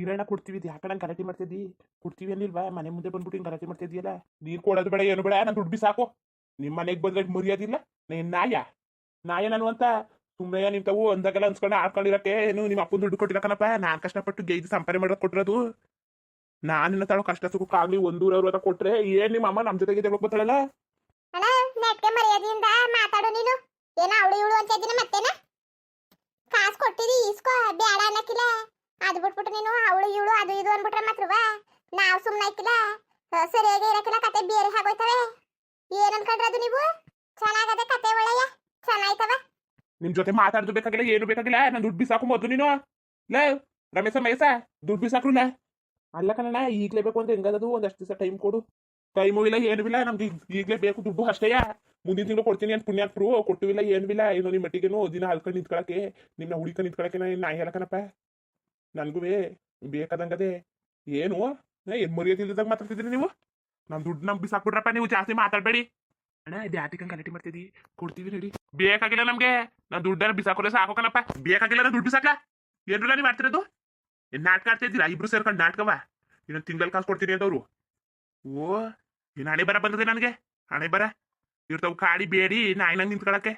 ಇರೋಣ ಕೊಡ್ತೀವಿ ಇದು ಯಾಕಡೆ ಗಲಾಟೆ ಮಾಡ್ತಿದ್ದಿ? ಕೊಡ್ತೀವಿ ಅಂದಿಲ್ವಾ ಮನೆ ಮುಂದೆ ಬಂದ್ಬಿಟ್ಟು ಹಿಂಗೆ ಗಲಾಟೆ ಮಾಡ್ತಿದ್ಯಲ್ಲ ನೀರು ಕೊಡೋದು ಬೇಡ, ಏನು ಬೇಡ ನಾನು ದುಡ್ಡು ಸಾಕು. ನಿಮ್ಮ ಮನೆಗೆ ಬಂದ್ರೆ ಮರ್ಯಾದಿಲ್ಲ ನೀನು ನಾಯ. ನಾಯ ನಾನು ಅಂತ ಸುಮ್ಮನೆ ನಿಂತವು ಅಂದಾಗೆಲ್ಲ ಅನ್ಸ್ಕೊಂಡು, ಆಡ್ಕೊಂಡಿರಕ್ಕೆ. ಏನು ನಿಮ್ಮ ಅಪ್ಪನ ದುಡ್ಡು ಕೊಟ್ಟಿರಕನಪ್ಪ ನಾನು ಕಷ್ಟಪಟ್ಟು ಗೈದು ಸಂಪಾದನೆ ಮಾಡೋದು ಕೊಟ್ಟಿರೋದು ನಾನಿನ್ನ ತಾಳು ಕಷ್ಟ ಸುಖಕ್ಕಾಗ್ಲಿ ಒಂದೂರ ಅರವತ್ತ ಕೊಟ್ರೆ ಏನ್ ನಿಮ್ಮ ಅಮ್ಮ ನಮ್ಮ ಜೊತೆಗೆ ಜಗಳ ಅಣ್ಣ ನೆಟ್ಗೆ ಮರ್ಯಾದೆಯಿಂದ ಮಾತಾಡು ನೀನು. ಏನ, ಅವಳು ಇವಳು ಅಂತ ಇದ್ದೀನಿ ಮತ್ತೇನ? ಕಾಸು ಕೊಟ್ಟಿದಿ, ಈಸ್ಕೋ ಬೇಡ ಅನ್ನಕ್ಕಿಲ್ಲ. ಅದು ಬಿಟ್ಬಿಟ್ಟು ನೀನು, ಅವಳು ಇವಳು, ಅದು ಇದು ಅನ್ಬಿಟ್ರೆ ಮಾತ್ರವ? ನಾವು ಸುಮ್ಮನೆ ಆಯ್ತಿಲ್ಲ? ಸರಿಯಾಗಿ ಇರಕ್ಕಿಲ್ಲ ಕತೆ ಬೇರೆ ಹಾಗೋಯ್ತವೆ ಏನ್ ಅನ್ಕೊಂಡ್ರದು ನೀವು? ಚೆನ್ನಾಗದೆ ಕತೆ ಒಳ್ಳೆಯ ಚೆನ್ನಾಯ್ತವ? ನಿಮ್ ಜೊತೆ ಮಾತಾಡ್ದು ಬೇಕಾಗಿಲ್ಲ, ಏನು ಬೇಕಾಗಿಲ್ಲ. ನಾನು ದುಡ್ಡು ಬಿಸಾಕು ಮೊದಲು ನೀನು. ಲೇ, ರಮೇಶ, ಮಹೇಶ, ದುಡ್ಡು ಬಿಸಾಕ್ರುಲ್ಲ ಅಲ್ಲ ಕಣ ಈಗಲೇ ಬೇಕು ಅಂದ್ರೆ ಹೆಂಗದದು ಒಂದಷ್ಟು ದಿವಸ ಟೈಮ್ ಕೊಡು. ಟೈಮು ಇಲ್ಲ, ಏನೂ ಇಲ್ಲ. ನಮ್ಗೆ ಈಗಲೇ ಬೇಕು ದುಡ್ಡು ಅಷ್ಟೇಯ ಮುಂದಿನ ತಿಂಗಳು ಕೊಡ್ತೀನಿ ಅಂತ ಪುಣ್ಯಾತ್ರು ಕೊಟ್ಟು ಇಲ್ಲ ಏನೂ ಇಲ್ಲ. ಏನೋ ನಿಮ್ಮ ಮಟ್ಟಿಗೆನೋ ದಿನ ಹಲ್ಕೊಂಡು ನಿಂತ್ಕೊಳಕ್ಕೆ ನಿಮ್ಮನ್ನ ಹುಡುಕ ನಿಂತ್ಕೊಳಕ್ಕೆ ನಾನು ನಾಯಿ ಹೇಳಕನಪ್ಪ ನನಗೂ ಬೇಕಾದಂಗದೆ ಏನು? ಏನ್ ಮರ್ಯಾದಿಲ್ದಾಗ ಮಾತಾಡ್ತಿದ್ರಿ ನೀವು? ನಮ್ ದುಡ್ಡು ನಮ್ಗೆ ಬಿಸಾಕ್ಬಿಡ್ರಪ್ಪ ನೀವು ಜಾಸ್ತಿ ಮಾತಾಡ್ಬೇಡಿ. ಅಣ್ಣ, ಇದು ಯಾತಿಕಂಗೆ ಗಲಾಟೆ ಮಾಡ್ತಿದ್ದಿ ಕೊಡ್ತೀವಿ ನಡಿ. ಬೇಕಾಗಿಲ್ಲ ನಮ್ಗೆ. ನಾನ್ ದುಡ್ಡನ್ನ ಬಿಸಾಕೋರೆ ಸಾಕೋಕಲ್ಲಪ್ಪ ಬೇಕಾಗಿಲ್ಲ ನಾ ದುಡ್ಡು ಬಿಸಾಕ ಏನ್ರಲ್ಲ ನೀವು ಮಾಡ್ತಿರೋದು? ಏನ್ ನಾಟಕ ಆಡ್ತಾ ಇದ್ದೀರಾ ಇಬ್ರು ಸೇರ್ಕೊಂಡು ನಾಟಕವ? ಇನ್ನೊಂದು ತಿಂಗಳಲ್ಲಿ ಕಾಸು ಕೊಡ್ತೀನಿ ಅಂತವ್ರು. ಓ ಇನ್ನು ಹಣೆ ಬರ ಬಂದದೆ ನನಗೆ? ಹಣೆ ಬರ? ಇರ್ತಾವ ಕಾಡಿ ಬೇಡಿ ನಾಯಿನಂಗೆ ನಿಂತ್ಕೊಳಕ್ಕೆ.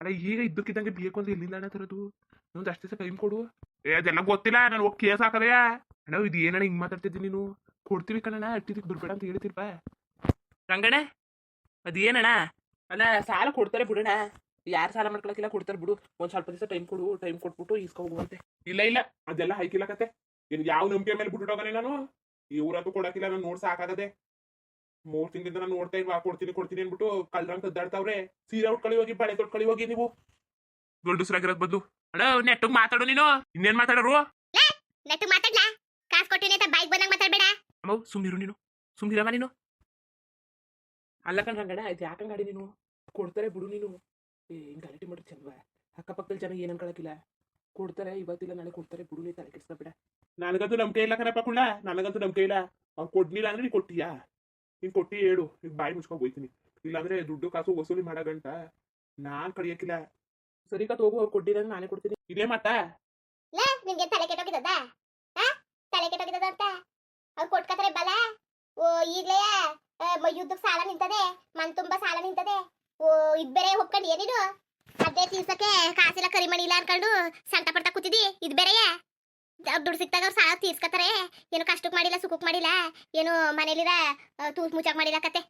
ಅಲ್ಲ, ಈಗ ಇದ್ದಕ್ಕಿದ್ದಂಗೆ ಬೇಕು ಅಂದ್ರೆ ಎಲ್ಲಿಂದ ತರದು ತರೋದು? ಇನ್ನೊಂದು ಅಷ್ಟೇ ಸಹ ಟೈಮ್ ಕೊಡು. ಏ ಅದೆಲ್ಲ ಗೊತ್ತಿಲ್ಲ ನಾನು ಹೋಗಿ ಕೇಸ್ ಹಾಕದೆಯಾ ಅಣ್ಣ ಇದು ಏನಣ್ಣ ಹಿಂಗ್ ಮಾತಾಡ್ತಿದ್ದೀನಿ ನೀನು? ಕೊಡ್ತೀವಿ ಕಣಣ್ಣ ಅಟ್ಟಿದಕ್ಕೆ ಬಿಡ್ಬೇಡ ಅಂತ ಹೇಳ್ತಿರ್ಪ ರಂಗಣ್ಣ ಅದೇನಣ್ಣ ಅಲ್ಲ ಸಾಲ ಕೊಡ್ತಾರೆ ಬಿಡಣ್ಣ. ಯಾರು ಸಾಲ ಮಾಡ್ಕೊಳಕಿಲ್ಲ ಕೊಡ್ತಾರೆ ಬಿಡು. ಒಂದ್ ಸ್ವಲ್ಪ ದಿವಸ ಟೈಮ್ ಕೊಡು ಟೈಮ್ ಕೊಟ್ಬಿಟ್ಟು ಇಸ್ಕ ಹೋಗುವಂತೆ ಇಲ್ಲ ಇಲ್ಲ ಅದೆಲ್ಲ ಹೈಕಿಲ್ಲ ಕತೆ ಇನ್ ಯಾವ ನಂಬಿಕೆ ಮೇಲೆ ಬಿಟ್ಬಿಟ್ಟೋಗನೆ ನಾನು? ಇವ್ರಂತೂ ಕೊಡಕಿಲ್ಲ ನಾನು ನೋಡ್ ಸಾಕಾಗದೆ. ಮೂರ್ ತಿಂಗಳಿಂದ ನಾನು ನೋಡ್ತಾ ಇಲ್ವಾ? ಕೊಡ್ತೀನಿ ಕೊಡ್ತೀನಿ ಅನ್ಬಿಟ್ಟು ಕಲ್ರಂಗ್ ಕದ್ದಾಡ್ತಾವ್ರೆ. ಸೀರೆ ಉಟ್ಕೊಳ್ಳಿ ಹೋಗಿ ಬಳೆ ತೊಟ್ಕೊಳ್ಳಿ ಹೋಗಿ ನೀವು. ದೊಡ್ಡಸ್ರಾಗಿರೋದ್ ಬದ್ದು ಅಡ ನೆಟ್ಟಗ್ ಮಾತಾಡು ನೀನು ಇನ್ನೇನ್ ಮಾತಾಡೋರು? ನೆಟ್ಟು ಮಾತಾಡ್ಲಾ? ಕಾಸ್ ಕೊಟ್ಟಿನಿ ಅಂತ ಬೈಕ್ ಬಂದಂಗ ಮಾತಾಡ್ಬೇಡ. ಅಮ್ಮ ಸುಮ್ನಿರು ನೀನು ಸುಮ್ನಿರಮ್ಮ ನೀನು. ಅಲ್ಲ ಕಣ್ರಂಗಣ ಇದು ಯಾಕಂಗ್ ಗಾಡಿ ನೀನು? ಕೊಡ್ತಾರೆ ಬಿಡು ನೀನು. ಏ ಹಿಂಗ್ ಗಲಾಟೆ ಮಾಡಿ ಚಂದ್ವ ಅಕ್ಕಪಕ್ಕದಲ್ಲಿ ಜನ ಏನ್ ಅನ್ಕೊಳಕಿಲ್ಲ ಕೊಡ್ತಾರೆ ಇವತ್ತಿಲ್ಲ ನಾಳೆ ಕೊಡ್ತಾರೆ ಬಿಡು ನೀ ತಲೆ ಕೆಡ್ಸ್ಕೊಬೇಡ. ನನಗಂತೂ ನಂಬಿಕೆ ಇಲ್ಲ ಕಣಪ್ಪ ಕುಳ್ಳ ನನಗಂತೂ ನಂಬಿಕೆ ಇಲ್ಲ. ಅವ್ನು ಕೊಡ್ಲಿಲ್ಲ ಅಂದ್ರೆ ನೀ ಕೊಟ್ಟಿಯಾ? ನೀನ್ ಕೊಟ್ಟಿ ಹೇಳು ಈಗ ಬಾಯಿ ಮುಚ್ಕೊಂಡ್ ಹೋಯ್ತೀನಿ. ಇಲ್ಲಾಂದ್ರೆ ದುಡ್ಡು ಕಾಸು ವಸೂಲಿ ಮಾಡೋ ಗಂಟ ನಾನ್ ಕಡಿಯಕ್ಕಿಲ್ಲ ಸರಿ ಕತ್ ಹೋಗು ಅವ್ರು ಕೊಟ್ಟಿಲ್ಲ ಅಂದ್ರೆ ನಾನೇ ಕೊಡ್ತೀನಿ. ಇದೇ ಮಾತಾ ಲೇ ನಿನ್ಗೆ ತಲೆ ಕೆಟ್ಟೋಗಿದ್ದದ? ಆ ತಲೆ ಕೆಟ್ಟೋಗಿದ್ದದ ಅಂತ? ಅವ್ರು ಕೊಟ್ಕತಾರೆ ಬಲ? ಓ ಈಗಲೇ ಯುದ್ಧಕ್ಕೆ ಸಾಲ ನಿಂತದೆ ಮನ್ ತುಂಬಾ ಸಾಲ ನಿಂತದೆ. ಓ ಇದ್ ಬೇರೆ ಒಪ್ಕೊಂಡು ಏನಿದು ಅದೇ ತೀರ್ಸಕ್ಕೆ ಕಾಸಿಲ್ಲ ಕರಿಮಣಿ ಇಲ್ಲ ಅನ್ಕೊಂಡು ಸಂಟ ಪಡ್ತಾ ಕೂತಿದಿ ಇದ್ ಬೇರೆಯೇ? ಅವ್ರ್ ದುಡ್ಡು ಸಿಕ್ತಾಗ ಅವ್ರು ಸಾಲ ತೀರ್ಸ್ಕತಾರೆ ಏನು ಕಷ್ಟಕ್ಕೆ ಮಾಡಿಲ್ಲ ಸುಖಕ್ಕೆ ಮಾಡಿಲ್ಲ ಏನು ಮನೇಲಿರ ತೂಸ್ ಮುಚ್ಚಾಕ್ ಮಾಡಿಲ್ಲ ಕತೆ.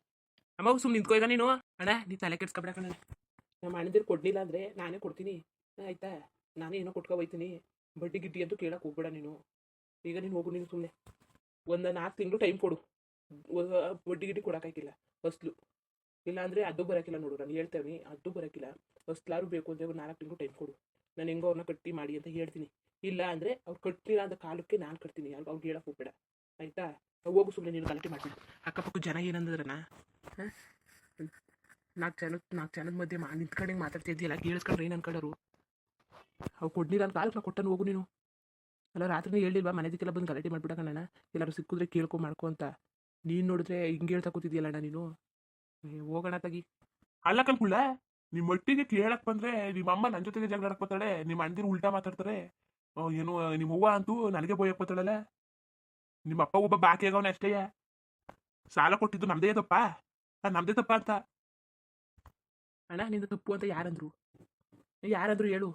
ಅಮ್ಮ ಸುಮ್ಮನೆ ನಿಂತ್ಕೋ ಈಗ ನೀನು. ಅಣ್ಣ ನೀ ತಲೆ ಕೆಡ್ಸ್ಕೊಬೇಡ ಕಣ ನಮ್ಮ ಅಣ್ಣಂದಿರು ಕೊಡ್ಲಿಲ್ಲ ಅಂದ್ರೆ ನಾನೇ ಕೊಡ್ತೀನಿ. ಆಯ್ತಾ? ನಾನೇ ಏನೋ ಕೊಟ್ಕೊ ಹೋಯ್ತೀನಿ ಬಡ್ಡಿ ಗಿಡ್ಡಿ ಅಂತೂ ಕೇಳಕ್ ಹೋಗ್ಬೇಡ ನೀನು. ಈಗ ನೀನು ಹೋಗು, ನೀನು ಸುಮ್ಮನೆ ಒಂದು ನಾಲ್ಕು ತಿಂಗಳು ಟೈಮ್ ಕೊಡು. ಬಡ್ಡಿ ಗಿಡ್ಡಿ ಕೊಡೋಕ್ಕಾಗಿಲ್ಲ ಇಲ್ಲ ಅಂದ್ರೆ ಅದು ಬರೋಕ್ಕಿಲ್ಲ ನೋಡು, ನಾನು ಹೇಳ್ತೇವೆ ಅದು ಬರೋಕ್ಕಿಲ್ಲ ಫಸ್ಟ್ಲಾರು ಬೇಕು ಅಂದ್ರೆ ಒಂದು ನಾಲ್ಕು ತಿಂಗಳು ಟೈಮ್ ಕೊಡು. ನಾನು ಹೆಂಗೋ ಅವ್ರನ್ನ ಕಟ್ಟಿ ಮಾಡಿ ಅಂತ ಹೇಳ್ತೀನಿ. ಇಲ್ಲ ಅಂದ್ರೆ ಅವ್ರು ಕಟ್ಟಿಲ್ಲ ಅಂತ ಕಾಲಕ್ಕೆ ನಾನು ಕಟ್ತೀನಿ. ಅವ್ರು ಅವ್ರಿಗೆ ಹೇಳಕ್ ಹೋಗ್ಬೇಡ. ಆಯ್ತಾ? ಹೋಗು ಸುಮ್ಮನೆ ನೀನು ಗಲಾಟೆ ಮಾಡ್ತೀನಿ ಅಕ್ಕಪಕ್ಕ ಜನ ಏನಂದ್ರಣ್ಣ ನಾಲ್ಕು ಜನ ನಾಲ್ಕು ಜನದ ಮಧ್ಯೆ ಮಾ, ನಿಂತ್ಕೊಂಡು ಹಿಂಗೆ ಮಾತಾಡ್ತಿದ್ದಿಲ್ಲ ಕೇಳಿಸ್ಕೊಂಡ್ರೆ ಏನು ಅನ್ಕೊಂಡರು? ಅವು ಕೊಡ್ಲಿಲ್ಲ ಅಂತ ಕೊಟ್ಟನು, ಹೋಗು ನೀನು. ಅಲ್ಲ ರಾತ್ರಿನೇ ಹೇಳಿಲ್ವಾ ಮನೆದಕ್ಕೆಲ್ಲ ಬಂದು ಗಲಾಟೆ ಮಾಡ್ಬಿಡಕಣ್ಣ ಎಲ್ಲರೂ ಸಿಕ್ಕಿದ್ರೆ ಕೇಳ್ಕೊ, ಮಾಡ್ಕೊ ಅಂತ. ನೀನು ನೋಡಿದ್ರೆ ಹಿಂಗೆ ಹೇಳ್ತಾ ಕೂತಿದ್ಯಲ್ಲಣ್ಣ ನೀನು? ಹೋಗೋಣ ತಗಿ. ಅಲ್ಲ ಕಲ್ಕುಳ್ಳ ನಿಮ್ಮ ಮಟ್ಟಿಗೆ ಕೇಳಕ್ ಬಂದ್ರೆ ನಿಮ್ಮ ಅಮ್ಮ ನನ್ನ ಜೊತೆಗೆ ಜಗಳ ಬರ್ತಾಳೆ ನಿಮ್ಮ ಅಣ್ಣದಿರು ಉಲ್ಟಾ ಮಾತಾಡ್ತಾರೆ. ಏನು ನಿಮ್ಮ ಅವ್ವ ಅಂತೂ ನನಗೆ ಬೋಯಕ್ ಬರ್ತಾಳಲ್ಲ? ನಿಮ್ಮ ಅಪ್ಪ ಒಬ್ಬ ಬಾಕಿ ಆಗವನ ಅಷ್ಟೇ. ಸಾಲ ಕೊಟ್ಟಿದ್ದು ನಮ್ದೇ ತಪ್ಪ? ನಮ್ದೇ ತಪ್ಪ ಅಂತ? ಅಣ್ಣ ನಿಂದ ತಪ್ಪು ಅಂತ ಯಾರಂದ್ರು? ಯಾರಾದ್ರು ಹೇಳು.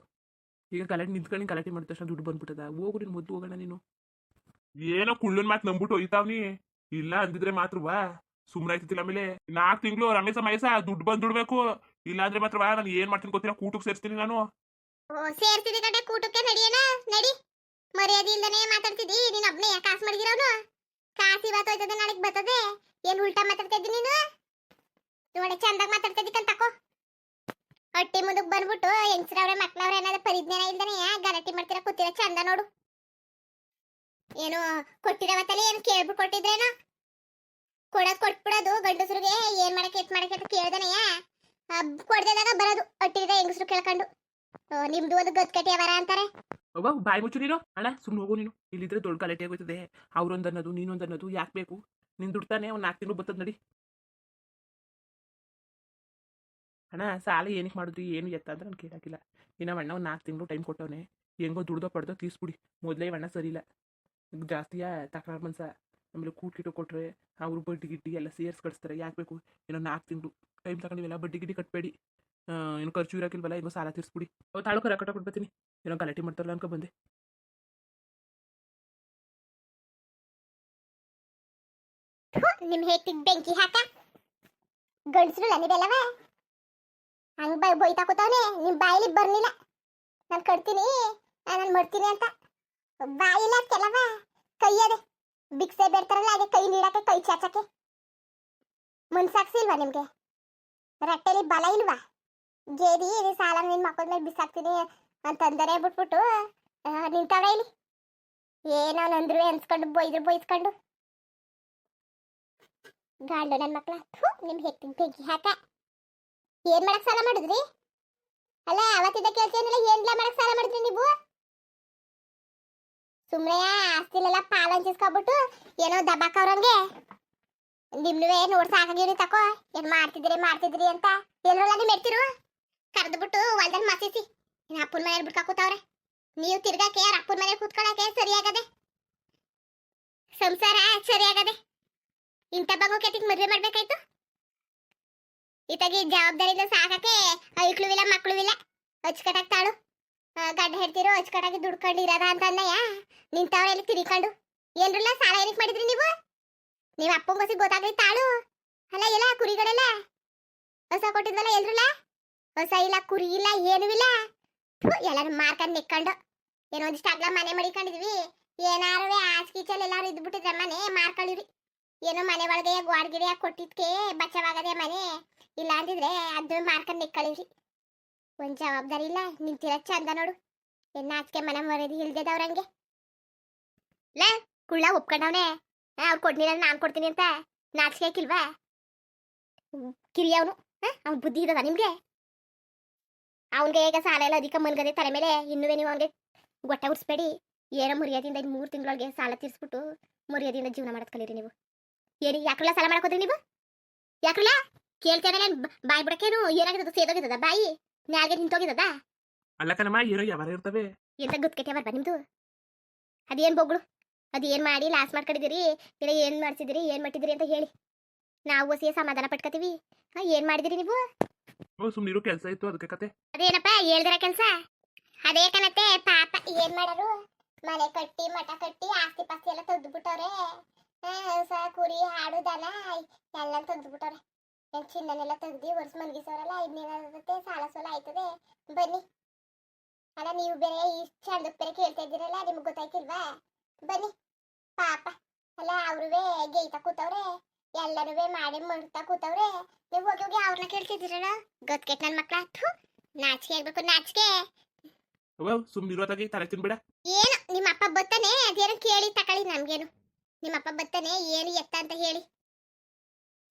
ಈಗ ಗಲಾಟೆ ನಿಂತ್ಕೊಂಡು ಗಲಾಟೆ ಮಾಡಿದ ತಕ್ಷಣ ದುಡ್ಡು ಬಂದ್ಬಿಟ್ಟದ. ಹೋಗು ನೀನು ಮೊದ್ಲು ಹೋಗೋಣ ನೀನು. ಏನೋ ಕುಳ್ಳನ್ ಮಾತು ನಂಬಿಟ್ಟು ಹೋಯ್ತಾವ್ನಿ ಇಲ್ಲ ಅಂದಿದ್ರೆ ಮಾತ್ರವಾ ಸುಮ್ಮನೆ ಆಯ್ತಿಲ್ಲ ಆಮೇಲೆ. ನಾಲ್ಕು ತಿಂಗಳು ರಮೇಶ ಮಹೇಶ ದುಡ್ಡು ಬಂದು ದುಡ್ಬೇಕು ಇಲ್ಲ ಅಂದ್ರೆ ಮಾತ್ರವಾ ನಾನು ಏನ್ ಮಾಡ್ತೀನಿ ಗೊತ್ತಿಲ್ಲ ಕೂಟಕ್ಕೆ ಸೇರ್ತೀನಿ ನಾನು. ಓ ಸೇರ್ತಿದಿ ಕಡೆ ಕೂಟಕ್ಕೆ ನಡಿಯೇನ? ನಡಿ. ಮರ್ಯಾದೆ ಇಲ್ದನೆ ಮಾತಾಡ್ತಿದ್ದಿ ನೀನು ಒಬ್ನೇ ಕಾಸು ಮಡಗಿರೋನು. ಕಾಸಿ ಬಾತ್ ಹೋಯ್ತದೆ ನಾಳೆಗೆ ಬರ್ತದೆ. ಏನ್ ಉಲ್ಟಾ ಮಾತಾಡ್ತಾ ಇದ್ದಿ ನೀನು? ನೋಡಿ ಚಂದಾಗ ಮಾತಾಡ್ತಾ ಇದ್ದಿ ತಕೋ. ಹೊಟ್ಟೆ ಮುಂದಕ್ ಬಂದ್ಬಿಟ್ಟು ಹೆಂಗಸ್ರವ್ರೆ ಮಕ್ಳವ್ರೆ ಏನಾದ್ರು ಪರಿಜ್ಞಾನ ಇಲ್ದನೆ ಗಲಾಟೆ ಮಾಡ್ತೀರಾ? ಕೂತಿರ ಚಂದ ನೋಡು. ಏನು ಕೊಟ್ಟಿರವತ್ತಲ್ಲಿ ಏನು ಕೇಳ್ಬಿಟ್ಟು ಕೊಟ್ಟಿದ್ರೇನು? ಕೊಡೋದು ಕೊಟ್ಬಿಡೋದು, ಗಂಡಸ್ರಿಗೆ ಏನ್ ಮಾಡಕ್ಕೆ ಎತ್ ಮಾಡಕ್ಕೆ ಅಂತ ಕೇಳ್ದನೆಯ ಕೊಡ್ದಾಗ ಬರೋದು ಹೊಟ್ಟಿದ ಹೆಂಗಸ್ರು ಕೇಳ್ಕೊಂಡು. ನಿಮ್ದು ಒಂದು ಗದ್ಕಟಿ ಅವರ ಅಂತಾರೆ. ಅವ್ವ, ಬಾಯಿ ಮುಚ್ಚು ನೀನು? ಅಣ್ಣ ಸುಮ್ಮನೆ ಹೋಗು ನೀನು. ಇಲ್ಲಿದ್ರೆ ದೊಡ್ಡ ಗಲಾಟೆ ಆಗೋಯ್ತದೆ. ಅವ್ರೊಂದು ಅನ್ನೋದು, ನೀನೊಂದು ಅನ್ನೋದು ಯಾಕೆ ಬೇಕು? ನಿನ್ ದುಡ್ತಾನೆ ಒಂದು ನಾಲ್ಕು ತಿಂಗಳು ಬರ್ತದ ನಡಿ. ಅಣ್ಣ ಸಾಲ ಏನಕ್ಕೆ ಮಾಡಿದ್ರಿ? ಏನು ಎತ್ತ ಅಂದ್ರೆ ನಾನು ಕೇಳಾಕಿಲ್ಲ. ಇನ್ನು ಅಣ್ಣ ಒಂದು ನಾಲ್ಕು ತಿಂಗಳು ಟೈಮ್ ಕೊಟ್ಟವನೆ. ಹೆಂಗೋ ದುಡ್ದೋ ಪಡ್ದೋ ತೀರ್ಸ್ಬಿಡಿ. ಮೊದಲೇ ಅಣ್ಣ ಸರಿ ಇಲ್ಲ. ಜಾಸ್ತಿ ಜಾಸ್ತಿಯಾ ತಕರಾರು ಮನ್ಸ. ಆಮೇಲೆ ಕೂಟ್ ಕೊಟ್ಟರೆ ಅವ್ರು ಬಡ್ಡಿ ಗಿಡ್ಡಿ ಎಲ್ಲ ಸೇರ್ಸಿ ಕಳಿಸ್ತಾರೆ ಯಾಕೆ ಬೇಕು? ಏನೋ ನಾಲ್ಕು ತಿಂಗಳು ಟೈಮ್ ತಗೊಂಡಿವೆಲ್ಲ ಬಡ್ಡಿ ಗಿಡ್ಡಿ ಕಟ್ಬೇಡಿ. ಆ, ಏನು ಖರ್ಚು ಇರೋಕ್ಕಿಲ್ವಲ್ಲ ಏನೋ ಸಾಲ ತೀರಿಸ್ಬಿಡಿ. ತಾಳು ಕರ ಕಟ್ಟ ಕೊಟ್ಬತ್ತೀನಿ ಏನೋ ಗಲಾಟೆ ಮಾಡ್ತಾರಲ್ಲ ಅನ್ಕೊ ಬಂದೆ. ನಿಮ್ಮ ಹೇಟಿಗ್ ಬೆಂಕಿ ಹಾಕ? ಗಂಡಸ್ರು ನೀವೆಲ್ಲವ ಹಂಗ್ ಬೈ ಬೈತಾ ಕೂತವ್ನೆ ನಿಮ್ ಬಾಯಿಲಿ ಬರ್ಲಿಲ್ಲ. ನಾನು ಕಟ್ತೀನಿ ನಾನು ಮಾಡ್ತೀನಿ ಅಂತ. ಬಾಯಿಲ್ಲ ಕೆಲವ ಕೈಯದೆ ಬಿಕ್ಸೆ ಬೇಡ್ತಾರಲ್ಲ ಅದೇ ಕೈ ನೀಡಕ್ಕೆ ಕೈ ಚಾಚಕ್ಕೆ. ಮುನ್ಸಾಕ್ಸಿಲ್ವಾ ನಿಮ್ಗೆ? ರಟ್ಟೆಲಿ ಬಲ ಇಲ್ವಾ? ಗೇದಿ ಇದು ಸಾಲ ನಿನ್ ಮಕ್ಕಳ ಮೇಲೆ ಬಿಸಾಕ್ತೀನಿ ಅಂತಂದರೆ ಬಿಟ್ಬಿಟ್ಟು ಆ, ನಿಂತವ್ರೆ ಇಲ್ಲಿ. ಏನೋ ನಂದ್ರು ಅನ್ಸ್ಕೊಂಡು ಬೈದ್ರು ಬೈಸ್ಕೊಂಡು. ಗಾಂಡ ನನ್ನ ಮಕ್ಕಳ ನಿಮ್ಗೆ ನಿಮ್ ಹೆಕ್ಕಿನ ಬೆಂಕಿ ಹಾಕ. ಏನ್ ಮಾಡಕ್ ಸಾಲ ಮಾಡಿದ್ರಿ? ಅಲ್ಲ ಅವತ್ತಿದ್ದ ಏನ್ ಏನ್ಲ ಮಾಡಕ್ ಸಾಲ ಮಾಡಿದ್ರಿ ನೀವು? ಸುಮ್ನೆ ಆಸ್ತಿಲೆಲ್ಲ ಪಾಲ್ ಹಂಚಿಸ್ಕೊಬಿಟ್ಟು ಏನೋ ದಬ್ಬಾಕವ್ರಂಗೆ ನಿಮ್ನುವೆ ನೋಡ್ ಸಾಕಾಗಿರಿ ತಕೋ, ಏನ್ ಮಾಡ್ತಿದ್ರಿ ಮಾಡ್ತಿದ್ರಿ ಅಂತ. ಎಲ್ಲರಲ್ಲ ನಿಮ್ ಎಡ್ತಿರು? ಕರೆದ್ಬಿಟ್ಟು ಹೊಲ್ದಲ್ಲಿ ಮಸಿಸಿ. ನಿನ್ನ ಅಪ್ಪನ ಮನೇಲಿ ಬಿಟ್ಕ ಕೂತವ್ರೆ ನೀವು ತಿರ್ಗಾಕೆ ಅವ್ರ ಅಪ್ಪನ ಮನೇಲಿ ಕೂತ್ಕೊಳಕ್ಕೆ ಸರಿಯಾಗದೆ. ಸಂಸಾರ ಸರಿಯಾಗದೆ. ಇಂಥ ಬಗ್ಗೆ ಕೆಟ್ಟಿಗೆ ಮದುವೆ ಮಾಡ್ಬೇಕಾಯ್ತು? ಇತ್ತಾಗಿ ಜವಾಬ್ದಾರಿಯಿಂದ ಸಾಕಕ್ಕೆ ಐಕ್ಳು ಇಲ್ಲ ಮಕ್ಕಳು ಇಲ್ಲ ಅಚ್ಚುಕಟ್ಟಾಗಿ ತಾಳು. ಗಡ್ಡ ಗಂಡ ಹೇಳ್ತಿರೋ ಅಚ್ಚುಕಟ್ಟಾಗಿ ದುಡ್ಕೊಂಡು ಇರೋದ ಅಂತ ಅನ್ನಯ್ಯ ನಿಂತವ್ರೆಲ್ಲಿ ತಿರ್ಕೊಂಡು? ಏನ್ರಲ್ಲ ಸಾಲ ಏನಕ್ಕೆ ಮಾಡಿದ್ರಿ ನೀವು? ನೀವು ಅಪ್ಪಂಗೋಸಿ ಗೊತ್ತಾಗ್ಲಿ ತಾಳು. ಅಲ್ಲ ಇಲ್ಲ ಕುರಿಗಳೆಲ್ಲ? ಹೊಸ ಕೊಟ್ಟಿದ್ವಲ್ಲ ಎಲ್ರಲ್ಲ? ಹೊಸ ಇಲ್ಲ, ಕುರಿ ಇಲ್ಲ, ಏನೂ ಇಲ್ಲ? ಎಲ್ಲರೂ ಮಾರ್ಕೊಂಡು ನೆಕ್ಕೊಂಡು. ಏನೋ ಒಂದಿಷ್ಟು ಅಗ್ಲ ಮನೆ ಮಡಿಕೊಂಡಿದ್ವಿ ಏನಾರು ಆಸ್ಕೀಚಲ್ ಎಲ್ಲಾರು ಇದ್ಬಿಟ್ಟಿದ್ರೆ ಮನೆ, ಮಾರ್ಕೊಂಡಿವ್ರಿ. ಏನೋ ಮನೆ ಒಳಗೆ ಗ್ವಾಡ್ಗಿರಿ ಕೊಟ್ಟಿದ್ಕೆ, ಬಚ್ಚವಾಗದೆ ಮನೆ. ಇಲ್ಲ ಅಂದಿದ್ರೆ ಅದು ಮಾರ್ಕೊಂಡ್ ನಿಕ್ಕಳಿವ್ರಿ ಒಂದ್ ಜವಾಬ್ದಾರಿ ಇಲ್ಲ ನಿಂತಿರ ಚಂದ ನೋಡು. ಎನ್ನ ಆಚೆ ಮನೆ ಮರದಿ ಇಲ್ದೇದವ್ರಂಗೆ ಲೇ, ಕುಳ್ಳ ಒಪ್ಕೊಂಡವನೆ. ಅವ್ರು ಕೊಡ್ನಿಲ್ಲ ನಾನ್ ಕೊಡ್ತೀನಿ ಅಂತ. ನಾಚಿಕೆ ಹಾಕಿಲ್ವಾ ಕಿರಿಯವನು ಅವ್ನ. ಬುದ್ಧಿ ಇರದ ನಿಮ್ಗೆ? ಅವನ್ಗೆ ಈಗ ಸಾಲ ಎಲ್ಲ ಅಧಿಕ ಮನ್ಗದೆ ತಲೆ ಮೇಲೆ. ಇನ್ನುವೇ ನೀವು ಅವನಿಗೆ ಗೊಟ್ಟ ಉರ್ಸ್ಬೇಡಿ. ಏನೋ ಮುರಿಯೋದಿಂದ ಇನ್ನು ಮೂರು ತಿಂಗಳೊಳಗೆ ಸಾಲ ತೀರಿಸ್ಬಿಟ್ಟು ಮುರಿಯೋದಿಂದ ಜೀವನ ಮಾಡೋದ್ ಕಲೀರಿ ನೀವು. ಏರಿ ಯಾಕ್ರಲ್ಲ ಸಾಲ ಮಾಡಕೋದ್ರಿ ನೀವು? ಯಾಕ್ರಲ್ಲ ಕೇಳ್ತಾರಲ್ಲ ಬಾಯಿ ಬಿಡಕೇನು ಏನಾಗಿದ್ದದ ಸೇದೋಗಿದ್ದದ? ಬಾಯಿ ನ್ಯಾಗೆ ನಿಂತೋಗಿದ್ದದ? ಅಲ್ಲ ಕಣಮ್ಮ ಏನೋ ಯಾವಾರ ಇರ್ತವೆ? ಎಂತ ಗುತ್ಕೆತೆ ಬರ್ಬ ನಿಮ್ದು? ಅದೇನ್ ಬೊಗಳು? ಅದೇನ್ ಮಾಡಿ ಲಾಸ್ ಮಾಡ್ಕೊಂಡಿದ್ದೀರಿ? ಇಲ್ಲ ಏನ್ ಮಾಡ್ಸಿದಿರಿ ಏನ್ ಮಾಡ್ತಿದ್ದೀರಿ ಅಂತ ಹೇಳಿ. ನಾವು ಹೊಸಿಯ ಸಮಾಧಾನ ಪಟ್ಕೋತೀವಿ. ಏನ್ ಮಾಡಿದಿರಿ ನೀವು? ಸುಮ್ಮನಿರೋ ಕೆಲಸ ಇತ್ತು ಅದಕ್ಕೆ ಕತೆ. ಅದೇನಪ್ಪ ಹೇಳ್ದಿರ ಕೆಲ್ಸ? ಅದೇ ಕನತೆ ಪಾಪ ಏನ್ ಮಾಡರು? ಮನೆ ಕಟ್ಟಿ ಮಠ ಕಟ್ಟಿ ಆಸ್ತಿ ಪಾಸ್ತಿ ಎಲ್ಲ ತೆಗ್ದು ಬಿಟ್ಟವ್ರೆ ಹೊಸ ಕುರಿ ಹಾಡು ದನ ಎಲ್ಲ ತೆಗ್ದು ಬಿಟ್ಟವ್ರೆ ಏನ್ ಚಿನ್ನನೆಲ್ಲ ತೆಗ್ದು ವರ್ಷ ಮಲಗಿಸೋರಲ್ಲ ಇನ್ನೇನಾಗುತ್ತೆ ಸಾಲ ಸೋಲ ಆಯ್ತದೆ. ಬನ್ನಿ. ಅಲ್ಲ ನೀವು ಬೇರೆ ಇಷ್ಟು ಚಂದಕ್ಕೆ ಬೇರೆ ಕೇಳ್ತಾ ಇದ್ದೀರಲ್ಲ ನಿಮ್ಗೆ ಗೊತ್ತಾಯ್ತಿಲ್ವಾ? ಬನ್ನಿ. ಪಾಪ. ಅಲ್ಲ ಅವ್ರುವೆ ಗೇಯ್ತಾ ಕೂತವ್ರೆ ಎಲ್ಲರೂ ಮಾಡಿ ಮಾಡ್ತಾ ಕೂತವ್ರೆ ನೀವು ಹೋಗಿ ಹೋಗಿ ಅವ್ರನ್ನ ಕೇಳ್ತಿದ್ದೀರಲ್ಲ? ಗೊತ್ಕೆಟ್ ನನ್ನ ಮಕ್ಳ. ಥು ನಾಚಿಕೆ ಆಗ್ಬೇಕು ನಾಚಿಕೆ. ಸುಮ್ಮನಿರೋದಾಗಿ ತಲೆ ತಿನ್ಬೇಡ. ಏನು ನಿಮ್ಮ ಅಪ್ಪ ಬತ್ತಾನೆ ಅದೇನೋ ಕೇಳಿ ತಕೊಳ್ಳಿ ನಮ್ಗೇನು. ನಿಮ್ಮ ಅಪ್ಪ ಬತ್ತಾನೆ ಏನು ಎತ್ತ ಅಂತ ಹೇಳಿ.